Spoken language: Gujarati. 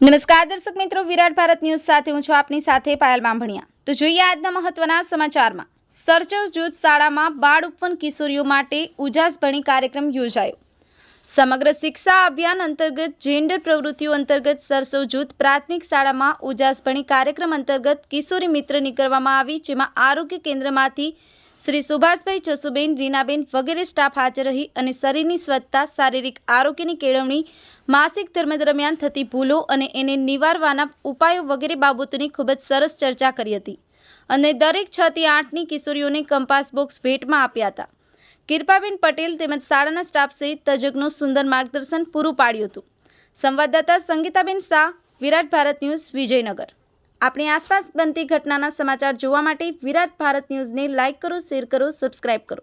નમસ્કાર દર્શક મિત્રો, વિરાટ ભારત ન્યૂઝ સાથે હું છું આપની સાથે પાયલ બાંભણિયા. તો જોઈએ આજના મહત્વના સમાચારમાં. સરચવ જૂથ શાળામાં બાળ ઉપવન કિશોરીઓ માટે ઉજાસભણી કાર્યક્રમ યોજાયો. સમગ્ર શિક્ષા અભિયાન અંતર્ગત જેન્ડર પ્રવૃત્તિઓ અંતર્ગત સરસવ જૂથ પ્રાથમિક શાળામાં ઉજાસભણી કાર્યક્રમ અંતર્ગત કિશોરી મિત્ર નીકળવામાં આવી, જેમાં આરોગ્ય કેન્દ્રમાંથી શ્રી સુભાષભાઈ જસુબેન, રીનાબેન વગેરે સ્ટાફ હાજર રહી અને શરીરની સ્વચ્છતા, શારીરિક આરોગ્યની કેળવણી, માસિક ધર્મ દરમિયાન થતી ભૂલો અને એને નિવારવાના ઉપાયો વગેરે બાબતોની ખૂબ જ સરસ ચર્ચા કરી હતી અને દરેક છ થી આઠની કિશોરીઓને કંપાસ બોક્સ ભેટમાં આપ્યા હતા. કિરપાબેન પટેલ તેમજ શાળાના સ્ટાફ સહિત તજજ્ઞો સુંદર માર્ગદર્શન પૂરું પાડ્યું હતું. સંવાદદાતા સંગીતાબેન શાહ, વિરાટ ભારત ન્યૂઝ, વિજયનગર. આપણી આસપાસ બનતી ઘટનાના સમાચાર જોવા માટે વિરાટ ભારત ન્યૂઝને લાઇક કરો, શેર કરો, સબસ્ક્રાઇબ કરો.